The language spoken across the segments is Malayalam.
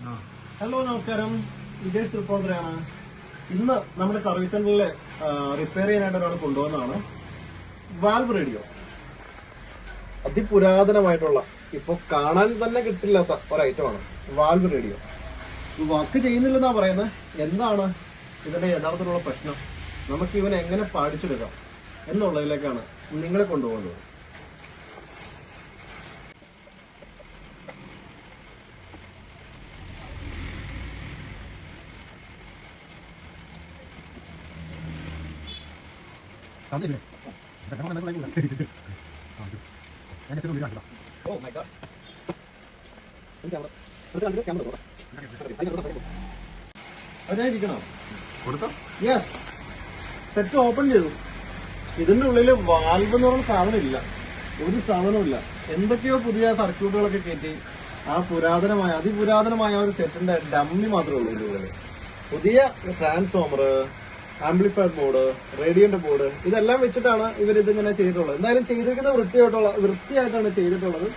ഹലോ നമസ്കാരം. വിജേഷ് തൃപ്പൂണിത്തുറയാണ് ഇന്ന് നമ്മുടെ സർവീസ് സെന്ററിൽ റിപ്പയർ ചെയ്യാനായിട്ട് ഒരാൾ കൊണ്ടുവന്നതാണ് വാൽവ് റേഡിയോ അതിപുരാതനമായിട്ടുള്ള ഇപ്പൊ കാണാൻ തന്നെ കിട്ടില്ലാത്ത ഒരു ഐറ്റമാണ് വാൽവ് റേഡിയോ വർക്ക് ചെയ്യുന്നില്ലെന്നാ പറയുന്നത്. എന്താണ് ഇതിന്റെ യഥാർത്ഥത്തിലുള്ള പ്രശ്നം? നമുക്ക് ഇവനെ എങ്ങനെ പാടിച്ചെടുക്കാം? എന്നുള്ളതിലേക്കാണ് നിങ്ങളെ കൊണ്ടുപോകുന്നത്. ഓ my God yes set open ചെയ്തു. ഇതിന്റെ ഉള്ളിൽ വാൽവ് എന്ന് പറയുന്ന സാധനം ഇല്ല. ഒരു സാധനവും ഇല്ല. എന്തൊക്കെയോ പുതിയ സർക്യൂട്ടുകളൊക്കെ കയറ്റി ആ പുരാതനമായ അതിപുരാതനമായ ഒരു സെറ്റിന്റെ ഡമ്മി മാത്രമേ ഉള്ളൂ ഇതിന്റെ പുതിയ ട്രാൻസ്ഫോമർ ആംപ്ലിഫയർ ബോർഡ് റേഡിയോന്റെ ബോർഡ് ഇതെല്ലാം വെച്ചിട്ടാണ് ഇവർ ഇതിങ്ങനെ ചെയ്തിട്ടുള്ളത്. എന്തായാലും ചെയ്തിരിക്കുന്ന വൃത്തിയായിട്ടുള്ള വൃത്തിയായിട്ടാണ് ചെയ്തിട്ടുള്ളത്.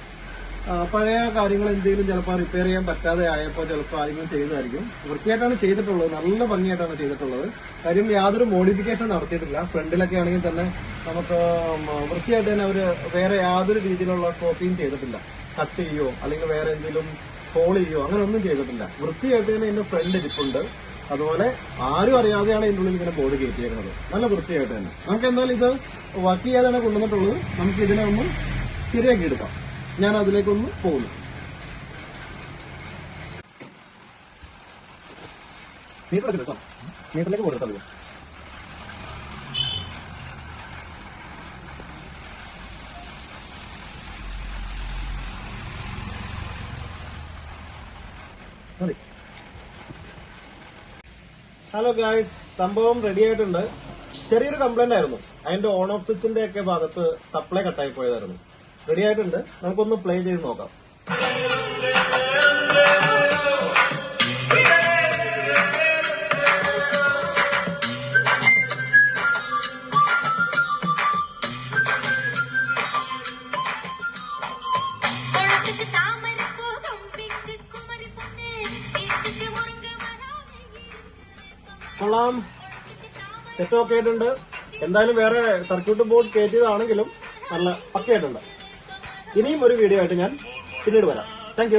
പഴയ കാര്യങ്ങൾ എന്തെങ്കിലും ചിലപ്പോൾ റിപ്പയർ ചെയ്യാൻ പറ്റാതെ ആയപ്പോൾ ചിലപ്പോൾ ആരെങ്കിലും ചെയ്തതായിരിക്കും. വൃത്തിയായിട്ടാണ് ചെയ്തിട്ടുള്ളത്. നല്ല ഭംഗിയായിട്ടാണ് ചെയ്തിട്ടുള്ളത്. കാര്യം യാതൊരു മോഡിഫിക്കേഷൻ നടത്തിയിട്ടില്ല. ഫ്രണ്ടിലൊക്കെ ആണെങ്കിൽ തന്നെ നമുക്ക് വൃത്തിയായിട്ട് തന്നെ അവർ വേറെ യാതൊരു രീതിയിലുള്ള കോപ്പിയും ചെയ്തിട്ടില്ല. കട്ട് ചെയ്യോ അല്ലെങ്കിൽ വേറെ എന്തെങ്കിലും ഹോൾ ചെയ്യോ അങ്ങനെ ഒന്നും ചെയ്തിട്ടില്ല. വൃത്തിയായിട്ട് തന്നെ എന്റെ ഫ്രണ്ട് ഇരിപ്പുണ്ട്. അതുപോലെ ആരും അറിയാതെയാണ് ഇതിന്റെ ഉള്ളിൽ ഇങ്ങനെ ബോർഡ് കയറ്റിയേക്കുന്നത്. നല്ല വൃത്തിയായിട്ട് തന്നെ. നമുക്ക് എന്തായാലും ഇത് വർക്ക് ചെയ്യാതെയാണ് കൊണ്ടുവന്നിട്ടുള്ളത്. നമുക്ക് ഇതിനെ ഒന്ന് ശരിയാക്കി എടുക്കാം. ഞാൻ അതിലേക്കൊന്ന് പോകുന്നു. മീറ്ററിലേക്ക് എടുക്കാം. മീറ്ററിലേക്ക് കൊടുക്കാം മതി. ഹലോ ഗായ്സ് സംഭവം റെഡി ആയിട്ടുണ്ട്. ചെറിയൊരു കംപ്ലൈന്റ് ആയിരുന്നു. അതിന്റെ ഓൺ ഓഫ് സ്വിച്ചിന്റെ ഒക്കെ ഭാഗത്ത് സപ്ലൈ കട്ടായി പോയതായിരുന്നു. റെഡി ആയിട്ടുണ്ട്. നമുക്കൊന്ന് പ്ലേ ചെയ്ത് നോക്കാം. കൊള്ളാം. സെറ്റ് ഒക്കെ ആയിട്ടുണ്ട്. എന്തായാലും വേറെ സർക്യൂട്ട് ബോർഡ് കയറ്റിയതാണെങ്കിലും നല്ല പക്കയായിട്ടുണ്ട്. ഇനിയും ഒരു വീഡിയോ ആയിട്ട് ഞാൻ പിന്നീട് വരാം. താങ്ക്